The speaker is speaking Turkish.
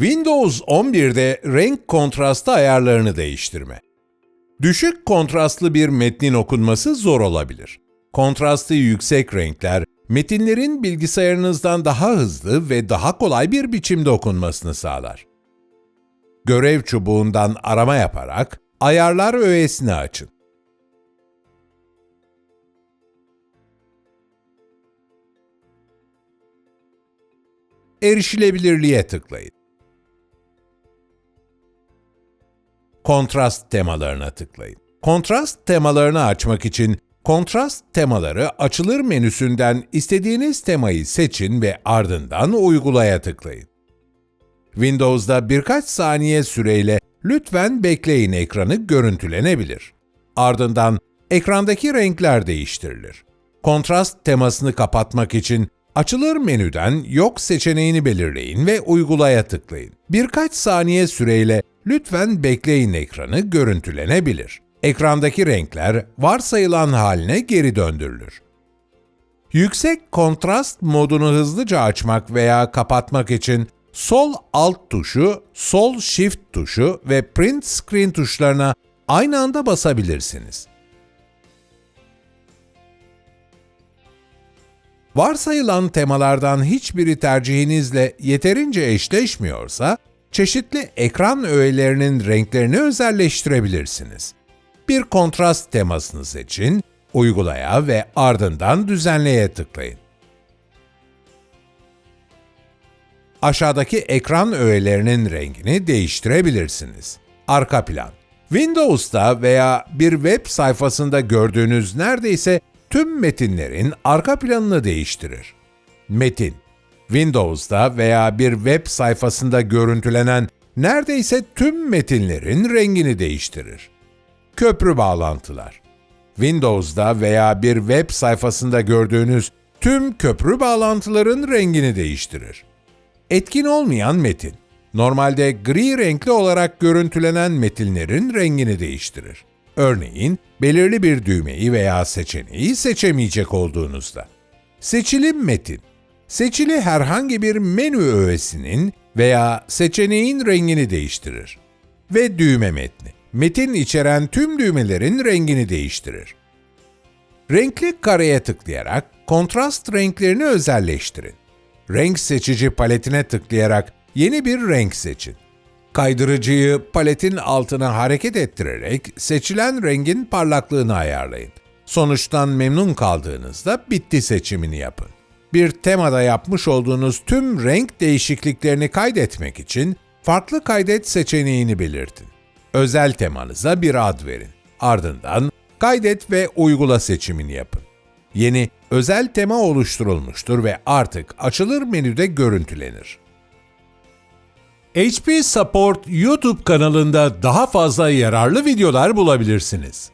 Windows 11'de renk kontrastı ayarlarını değiştirme. Düşük kontrastlı bir metnin okunması zor olabilir. Kontrastı yüksek renkler, metinlerin bilgisayarınızdan daha hızlı ve daha kolay bir biçimde okunmasını sağlar. Görev çubuğundan arama yaparak Ayarlar öğesini açın. Erişilebilirliğe tıklayın. Kontrast temalarına tıklayın. Kontrast temalarını açmak için Kontrast temaları açılır menüsünden istediğiniz temayı seçin ve ardından uygulaya tıklayın. Windows'da birkaç saniye süreyle lütfen bekleyin ekranı görüntülenebilir. Ardından ekrandaki renkler değiştirilir. Kontrast temasını kapatmak için açılır menüden yok seçeneğini belirleyin ve uygulaya tıklayın. Birkaç saniye süreyle lütfen bekleyin ekranı görüntülenebilir. Ekrandaki renkler varsayılan haline geri döndürülür. Yüksek kontrast modunu hızlıca açmak veya kapatmak için sol alt tuşu, sol shift tuşu ve print screen tuşlarına aynı anda basabilirsiniz. Varsayılan temalardan hiçbiri tercihinizle yeterince eşleşmiyorsa, çeşitli ekran öğelerinin renklerini özelleştirebilirsiniz. Bir kontrast temasını seçin, uygulaya ve ardından düzenleye tıklayın. Aşağıdaki ekran öğelerinin rengini değiştirebilirsiniz. Arka plan Windows'ta veya bir web sayfasında gördüğünüz neredeyse tüm metinlerin arka planını değiştirir. Metin Windows'da veya bir web sayfasında görüntülenen neredeyse tüm metinlerin rengini değiştirir. Köprü bağlantılar Windows'da veya bir web sayfasında gördüğünüz tüm köprü bağlantıların rengini değiştirir. Etkin olmayan metin. Normalde gri renkli olarak görüntülenen metinlerin rengini değiştirir. Örneğin, belirli bir düğmeyi veya seçeneği seçemeyecek olduğunuzda. Seçili metin. Seçili herhangi bir menü öğesinin veya seçeneğin rengini değiştirir. Ve düğme metni. Metin içeren tüm düğmelerin rengini değiştirir. Renkli kareye tıklayarak kontrast renklerini özelleştirin renk seçici paletine tıklayarak yeni bir renk seçin. Kaydırıcıyı paletin altına hareket ettirerek seçilen rengin parlaklığını ayarlayın. Sonuçtan memnun kaldığınızda bitti seçimini yapın. Bir temada yapmış olduğunuz tüm renk değişikliklerini kaydetmek için farklı kaydet seçeneğini belirtin. Özel temanıza bir ad verin. Ardından kaydet ve uygula seçimini yapın. Yeni özel tema oluşturulmuştur ve artık açılır menüde görüntülenir. HP Support YouTube kanalında daha fazla yararlı videolar bulabilirsiniz.